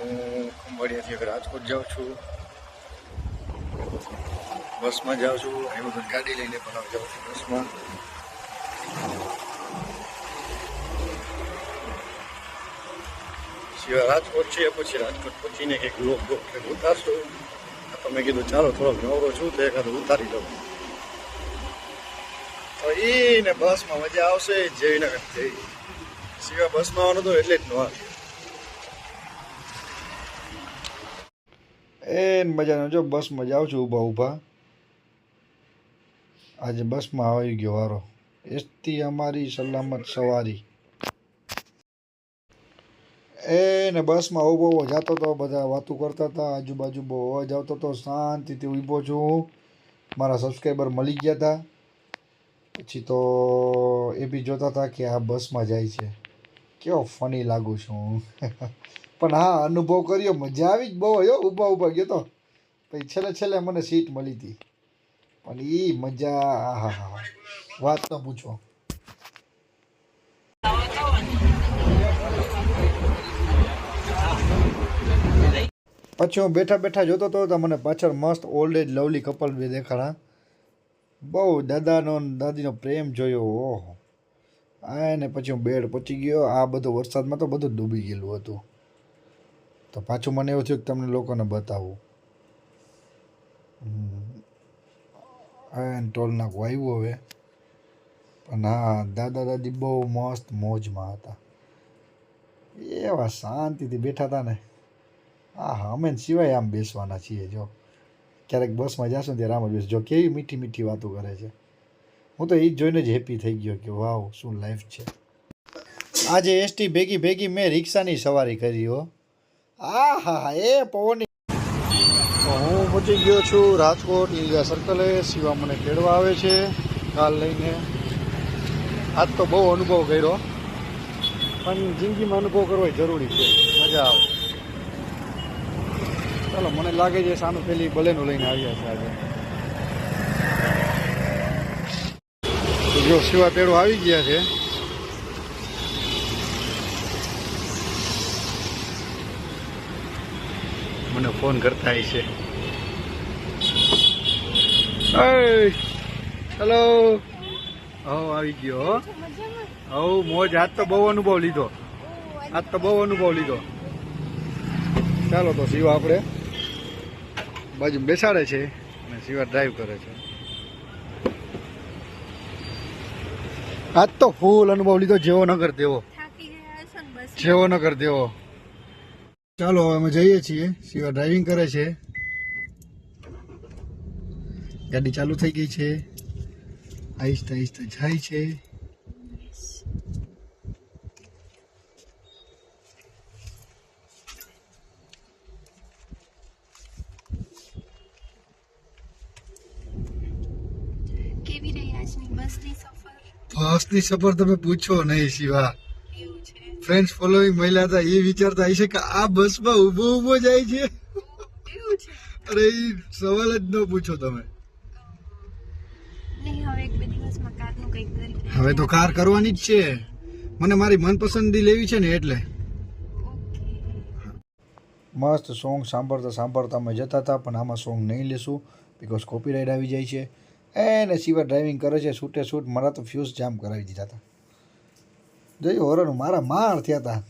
હું ખંભાળિયાથી રાજકોટ જાઉં છું. બસમાં જાઉં છું. એ વખત ગાડી લઈને પણ જાઉં છું બસમાં. સિવાય રાજકોટ છે, પછી રાજકોટ પહોંચીને કંઈક લોક લોક ઉતારશું. તમે કીધું, ચાલો, થોડોક નવરો છું તો એકાદ ઉતારી લઉં તો એને બસમાં મજા આવશે જઈને જઈ. સિવાય બસમાં આવવાનું તો એટલે જ ન આવે. એ મજાનો જો બસમાં જાઉં છું ઊભા ઊભા. આજે બસમાં આવી ગયો વારો. એસથી અમારી સલામત સવારી. એ ને બસમાં ઊભો ઊભો જતો હતો બધા વાતો કરતા હતા. આજુબાજુ બહુ અવાજ આવતો હતો. શાંતિથી ઊભો છું. મારા સબસ્ક્રાઈબર મળી ગયા હતા પછી તો એ બી જોતા હતા કે આ બસમાં જાય છે. કેવો ફની લાગુ છું. પણ હા, અનુભવ કર્યો, મજા આવી જ બહુ, હો, ઊભા ઊભા ગયો તો. પછી છેલ્લે છેલ્લે મને સીટ મળી હતી. પણ એ મજા હા હા વાત ન પૂછો. પછી હું બેઠા બેઠા જોતો હતો તો મને પાછળ મસ્ત ઓલ્ડ એજ લવલી કપલ બે દેખાડા બહુ દાદાનો દાદીનો પ્રેમ જોયો, ઓહો. આ ને પછી હું બેડ પહોંચી ગયો. આ બધો વરસાદમાં તો બધું ડૂબી ગયેલું હતું. તો પાછું મને એવું થયું કે તમને લોકોને બતાવું. એન ટોલ આવ્યું હવે. પણ હા દાદા દાદી બહુ મસ્ત મોજમાં હતા. એવા શાંતિથી બેઠા હતા ને. હા હા અમે સિવાય આમ બેસવાના છીએ જો. ક્યારેક બસમાં જાશું ત્યારે આમ જ બેસ. જો કેવી મીઠી મીઠી વાતો કરે છે. હું તો એ જ જોઈને જ હેપી થઈ ગયો કે વાવ, શું લાઈફ છે. આજે એસટી ભેગી ભેગી મેં રિક્ષાની સવારી કરી હો. હા હા એ પવન હું પહોંચી ગયો છું રાજકોટ ઇન્ડિયા સર્કલે. શિવા મને ખેડવા આવે છે, કાલ લઈને. આજ તો બહુ અનુભવ કર્યો. પણ જિંદગીમાં અનુભવ કરવો જરૂરી છે. મજા આવે. ચાલો, મને લાગે છે સાનું પેલી બલેનું લઈને આવ્યા છે આજે. જો શિવા તેડો આવી ગયા છે. મને ફોન કરતા છે. હેલો હો આવી ગયો હો. હવ મોજ આજ તો બહુ અનુભવ લીધો. આજ તો બહુ અનુભવ લીધો. ચાલો તો શિવા આપણે બાજુ બેસાડે છે અને શિવા ડ્રાઈવ કરે છે. આજ તો ફૂલ અનુભવ લીધો જેવો દેવો. ને બસ. જેવો નગર તેવો ચાલો હવે અમે જઈએ છીએ. શિવા ડ્રાઇવિંગ કરે છે. ગાડી ચાલુ થઈ ગઈ છે. આહિસ્તા આહિસ્તા જાય છે. બસની સફર તમે પૂછો નહીં શિવા. ફ્રેન્ડ્સ ફોલોઈંગ મહિલા હતા એ વિચારતા હશે કે આ બસમાં ઊભો ઊભો જાય છે. અરે એ સવાલ જ ન પૂછો તમે. હવે એક બે દિવસમાં કારનું કંઈક કરી હવે તો કાર કરવાની જ છે. મને મારી મનપસંદી લેવી છે ને એટલે. મસ્ત સોંગ સાંભળતા સાંભળતા અમે જતા હતા પણ આમાં સોંગ નહીં લેશું બિકોઝ કોપીરાઇટ આવી જાય છે. એને સિવાય ડ્રાઇવિંગ કરે છે છૂટે છૂટ મારા તો ફ્યુઝ જામ કરાવી દીધા હતા. જોયું હોરન મારા માર થયા હતા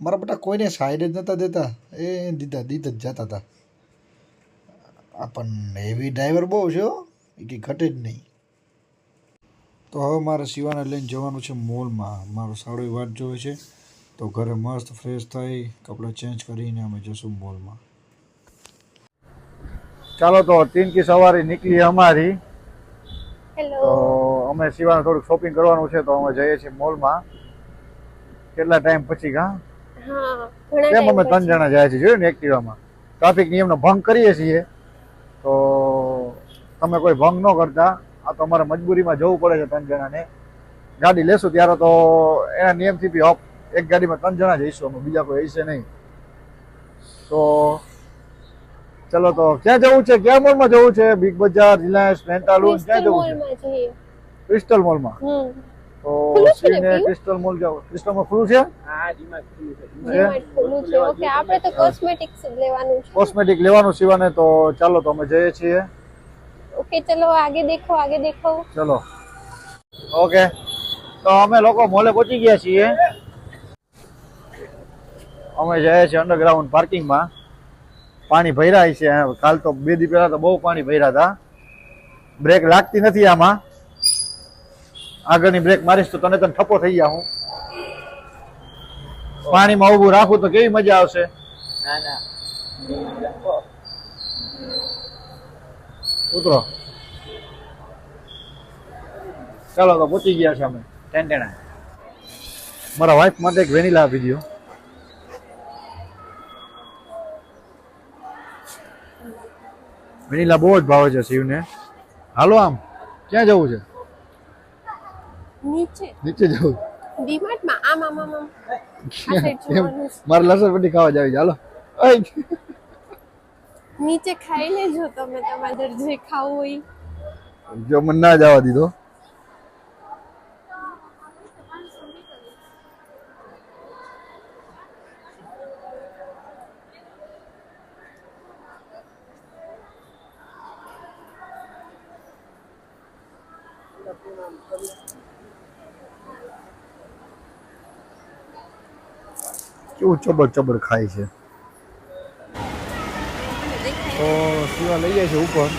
મારા બેટા કોઈને સાઈડ જ નહોતા દેતા. એ દીધા દીધ જ જતા હતા આ પણ એવી ડ્રાઈવર બહુ છે એ કંઈ ઘટે જ નહીં. તો હવે મારે સીવાને લઈને જવાનું છે મોલમાં. મારો સાડો વાત જોવે છે. તો ઘરે મસ્ત ફ્રેશ થઈ કપડાં ચેન્જ કરીને અમે જશું મોલમાં. ચાલો તો તીનકી સવારી નીકળી અમારી. હેલો અમે શિવાને થોડુંક શોપિંગ કરવાનું છે તો અમે જઈએ છીએ મોલમાં કેટલા ટાઈમ પછી કા? કેમ અમે ત્રણ જણા જાય છે જોયું ને એક્ટિવામાં? ટ્રાફિક નિયમનો ભંગ કરીએ છીએ. તો તમે કોઈ ભંગ ન કરતા. આ તો અમારે મજબૂરીમાં જવું પડે છે ત્રણ જણાને. ગાડી લેશું ત્યારે તો એના નિયમથી બી ઓફ એક ગાડીમાં ત્રણ જણા જઈશું અમે બીજા કોઈ હશે નહીં. તો ચલો તો ક્યાં જવું છે? ક્યાં મોલમાં જવું છે? બિગ બજાર રિલાયન્સ પેન્ટાલુન ક્યાં જવું છે? ક્રિસ્ટલ મોલમાં તો તો ક્રિસ્ટલ મોલ જાવ સીને? ક્રિસ્ટલ મોલ ખુલ્લું છે? ડીમાર્ટ ખુલ્લું છે ઓકે આપણે તો કોસ્મેટિક્સ લેવાનું છે. કોસ્મેટિક લેવાનું સિવાને તો ચાલો તો અમે જઈએ છીએ. ઓકે ચલો આગે દેખો આગે દેખો. ચલો. ઓકે. તો અમે લોકો મોલે પહોંચી ગયા છીએ. અમે જઈએ છીએ અંડરગ્રાઉન્ડ પાર્કિંગમાં પાણી ભરાય છે કાલ તો બે દી પહેલા તો બહુ પાણી ભર્યા હતા. બ્રેક લાગતી નથી આમાં. આગળની બ્રેક મારીશ તો તને તને ઠપો થઈ હું. પાણીમાં ઊભું રાખું તો કેવી મજા આવશે? ઉતરો. ચાલો તો પહોંચી ગયા છે અમે. ટેન્ટેણા મારા વાઈફ માટે એક વેનીલા આપી દો વેનીલા બહુ જ ભાવે છે શિવને. હાલો આમ ક્યાં જવું છે? નીચે નીચે જવું ડીમાર્ટમાં આમ આમ આમ આમ. મારે લસણ પટ્ટી ખાવા જાવી ચાલો નીચે ખાઈ લેજો તમે તમારે જે ખાવું હોય જો મને ના જવા દીધો. કેવું ચબર ચબર ખાય છે. તો સીવા લઈ જાય છે ઉપર.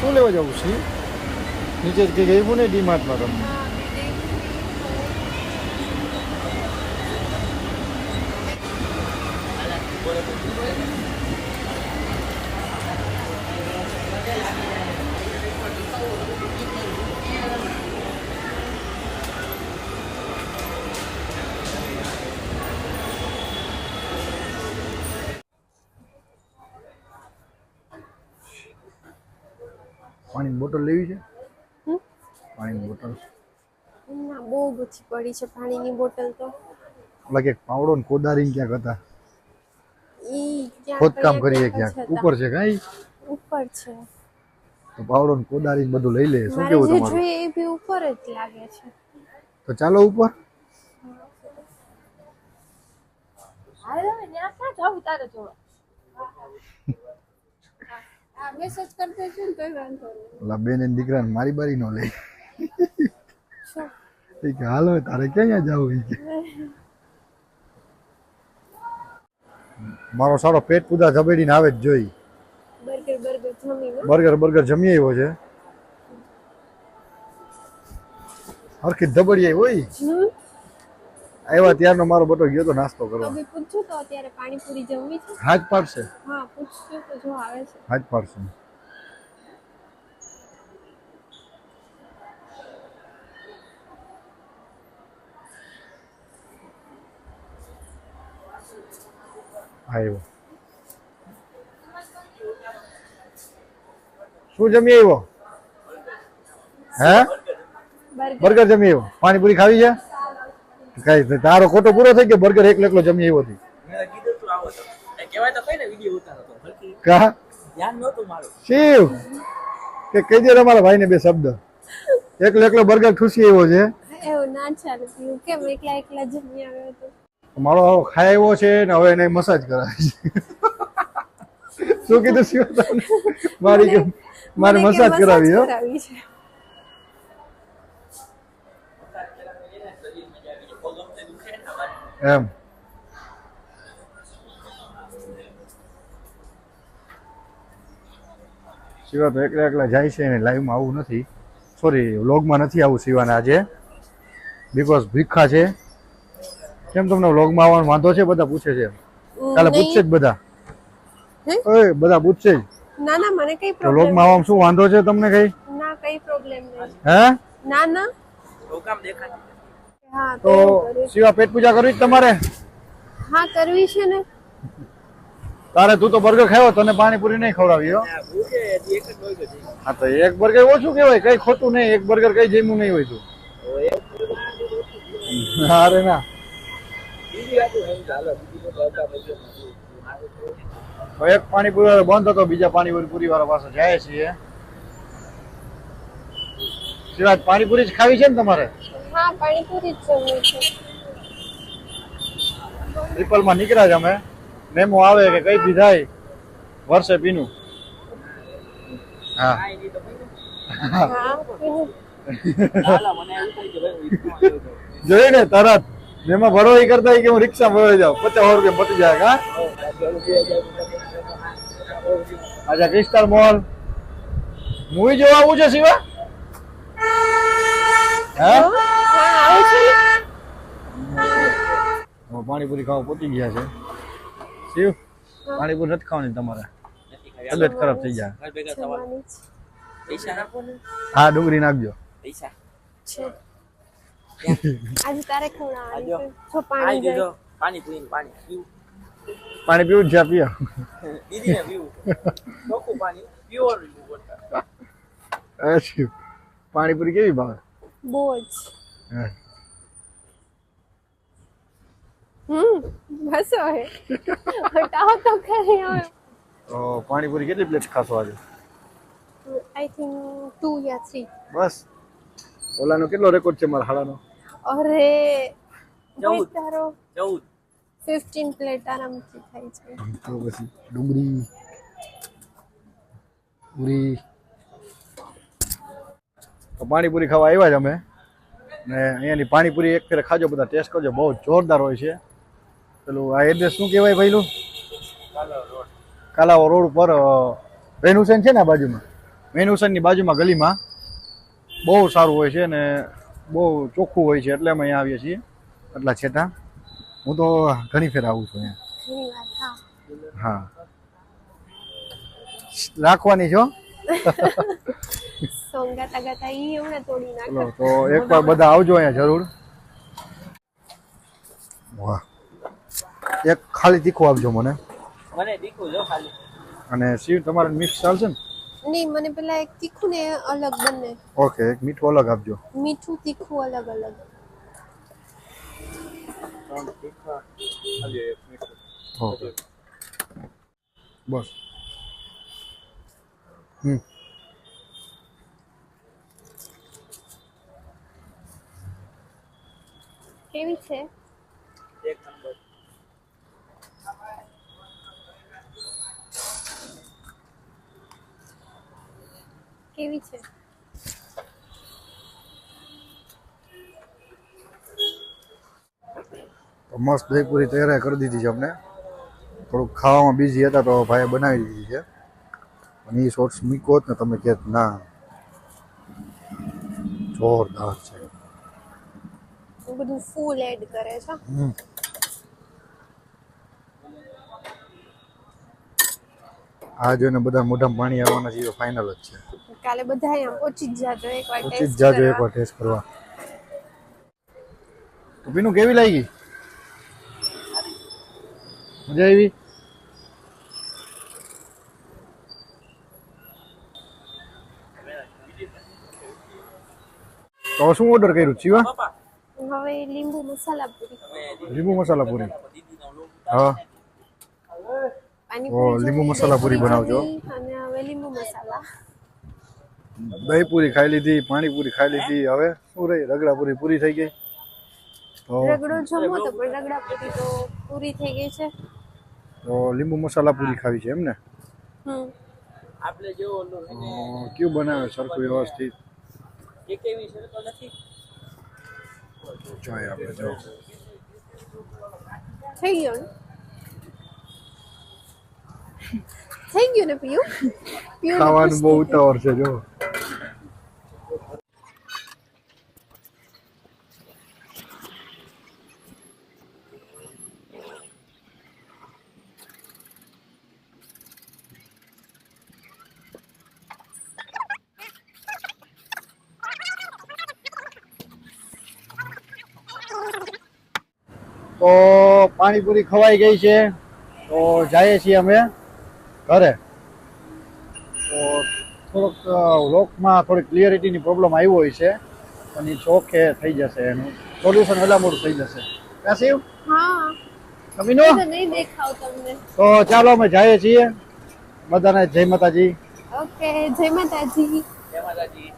શું લેવા જવું છે? નીચે જ કંઈક આવ્યું ને ડીમાર્ટમાં તમને? પાણીની બોટલ લેવી છે? પાણીની બોટલ. ના બહુ ઓછી પડી છે પાણીની બોટલ તો. લાગે પાવડો ને કોદારી ક્યાંક હતા. ખોદકામ કરીએ ક્યાંક. ઉપર છે કઈ? ઉપર છે. તો પાવડો ને કોદારી ને બધું લઈ લે શું કેવું તમારું? જોઈએ એ બી ઉપર જ લાગે છે. તો ચાલો ઉપર. આ મેસેજ કરી દેજો ને તોય વાંધો નહીં. લા બેન ને દીકરા ને મારી બારી નો લે. એ કે હાલો તારે ક્યાં જવું? છે મારો સારો પેટ પૂજા જબેડીને આવે જ જોઈ. બર્ગર બર્ગર જમી આવ્યો છે. હરખી ધબડી આવી હોય. આવ્યા ત્યારનો મારો બટો ગયો તો નાસ્તો કરવા. પૂછું તો અત્યારે પાણીપુરી જમવી છે? હાજ પાડશે? હા પૂછશું તો જો આવે છે. હાજ પાડશે. આવ્યો. શું જમી આવ્યો? હે? બર્ગર. બર્ગર જમી આવ્યો? પાણીપુરી ખાવી છે? કઈ તારો ખોટો પૂરો થઈ ગયો બર્ગર એકલો એકલો જમી આવ્યો હતી મેં કીધું તું આવો તો એ કહેવાય તો કઈ ને વીડિયો ઉતારો તો. હલકી કા? ધ્યાન નહોતું મારું. શિવ! કે કહી દે તમારા ભાઈને બે શબ્દ. એકલો એકલો બર્ગર ખુશી એવો છે. એવું ના ચાલે. કેમ એકલા એકલા જમી આવ્યો તો? મારો ખાય એવો આવ્યો છે ને હવે એને મસાજ કરાવે છે. શું કીધું શિવ તમને? મારી મારે મસાજ કરાવી હો કરાવી છે એમ. શિવા તો એકલા એકલા જાય છે ને લાઈવમાં આવું નથી. સોરી વ્લોગમાં નથી આવું શિવાને આજે. બીકોઝ ભીખા છે. કેમ તમને વ્લોગમાં આવવાનો વાંધો છે? બધા પૂછે છે. કાલે પૂછશે જ બધા. હે? ઓય બધા પૂછશે જ. ના ના મને કઈ પ્રોબ્લેમ વ્લોગમાં આવવામાં શું વાંધો છે તમને કઈ? ના કઈ પ્રોબ્લેમ નહીં. હે? ના ના. દેખાતી હા તો. શિવા પેટ પૂજા કરવી જ તમારે? હા કરવી છે ને. તારે તું તો બર્ગર ખાયો તને પાણીપુરી નહીં ખવડાવી હો. તો એક બર્ગર ઓછું કેવાય કઈ ખોટું નહીં એક બર્ગર કઈ જેમું નહીં હોય તું. અરે ના. એક પાણીપુરી વાળો બંધ હતો બીજા પાણીપુરી પૂરી વાળા પાસે જાય છીએ શિવાજ પાણીપુરી જ ખાવી છે ને તમારે? હા પાણીપુરી જ જમવું છે. ટ્રિપલમાં નીકળ્યા છે અમે. મેમો આવે કે કઈ દીધાય વર્ષે પીનું. હા. જોઈ ને તરત. એમાં ભરોઈ કરતા કે હું રિક્ષા ભરવા જાઉં. પચાસ રૂપિયા પતી જાય હા? આજે ક્રિસ્ટલ મોલ મૂવી જોવા આવું છે શિવા? પાણીપુરી ખાવા પહોંચી ગયા છે. શિવ પાણીપુરી નથી ખાવાની તમારે. તબિયત ખરાબ થઈ જાય. હા ડુંગળી નાખજો. પાણી પીવું. જ્યાં છે પીઓ. પીવું. પાણી પ્યોર પાણીપુરી કેવી ભાવે? બહુ જ. હમ બસ હવે હટાવો તો ખરી હવે. પાણીપુરી કેટલી પ્લેટ ખાશો આજે? આઈ થિંક ટુ યા થ્રી બસ. ઓલાનો કેટલો રેકોર્ડ છે મારા હાડાનો અરે ચૌદ. ચૌદ. ફિફ્ટીન પ્લેટ આરામથી થાય છે. તો પછી ડુંગળી પૂરી. તો પાણીપુરી ખાવા આવ્યા જ અમે. ને અહીંયાની પાણીપુરી એક ફેરે ખાજો, બધા ટેસ્ટ કરજો. બહુ જોરદાર હોય છે. પેલું આ એડ્રેસ શું કહેવાય ભાઈલું? કાલાવો રોડ ઉપર હુસેન છે ને આ બાજુમાં? વેનુસનની બાજુમાં ગલીમાં. બહુ સારું હોય છે ને બહુ ચોખ્ખું હોય છે એટલે અમે અહીંયા આવીએ છીએ. એટલા છેટા. હું તો ઘણી ફેર આવું છું અહીંયા. હા. રાખવાની છો? સોંગ ગાતા ગાતા ઈ હમણાં તોડી નાખો તો એકવાર બધા આવજો અહીંયા જરૂર. વાહ. એક ખાલી તીખું આપજો મને. મને દીકું જો ખાલી. અને શિવ તમારે મિક્સ ચાલશે ને? નહીં મને પેલા એક તીખું ને અલગ બંને. ઓકે એક મીઠું અલગ આપજો. મીઠું તીખું અલગ અલગ. તીખા બસ. હમ. કેવી છે? એક નંબર. કેવી છે? તો મસ્ત દહીપુરી તૈયાર કરી દીધી છે અમને. થોડુંક ખાવામાં બિઝી હતા તો ભાઈએ બનાવી દીધી છે. અને એ શોર્ટ્સ મૂકો હોત ને તમે કહે ના. જોરદાર છે. બધું ફૂલ એડ કરે છે. આ જોઈને બધા મોઢામાં પાણી આવવાના છે ફાઇનલ જ છે. કાલે બધા અહીંયા પહોંચી જ જાજો એકવાર ટેસ્ટ જ જાજો એકવાર ટેસ્ટ કરવા. તો પીનું કેવી લાગી? મજા આવી? તો શું ઓર્ડર કર્યું ચીવા? પપ્પા હવે લીંબુ મસાલા પૂરી લીંબુ મસાલા પૂરી હા ઓ, લીંબુ મસાલા પૂરી બનાવજો. અને હવે લીંબુ મસાલા દહીં પૂરી ખાઈ લીધી પાણીપુરી ખાઈ લીધી હવે શું રહી રગડા પૂરી પૂરી થઈ ગઈ રગડો જમો તો પણ રગડા પૂરી તો પૂરી થઈ ગઈ છે તો લીંબુ મસાલા પૂરી ખાવી છે એમ ને હમ આપણે અ, કયું બનાવે સરખું વ્યવસ્થિત એક એવી શરતો નથી જોઈએ આપણે જો થઈ ગયો થઈ ગયું ને પીયું ખાવાનું બહુ ઉતાવળ છે જો તો પાણીપુરી ખવાઈ ગઈ છે. તો જઈએ છીએ અમે ઘરે. તો થોડોક લોકમાં થોડી ક્લિયરિટીની પ્રોબ્લેમ આવી હોય છે. પણ એ ચોખે થઈ જશે એનું. સોલ્યુશન વહેલા મોડું થઈ જશે. કાશીવ કમીનો? તો નહીં દેખાવ તમને. તો ચાલો અમે જઈએ છીએ. બધાને જય માતાજી. ઓકે જય માતાજી. જય માતાજી.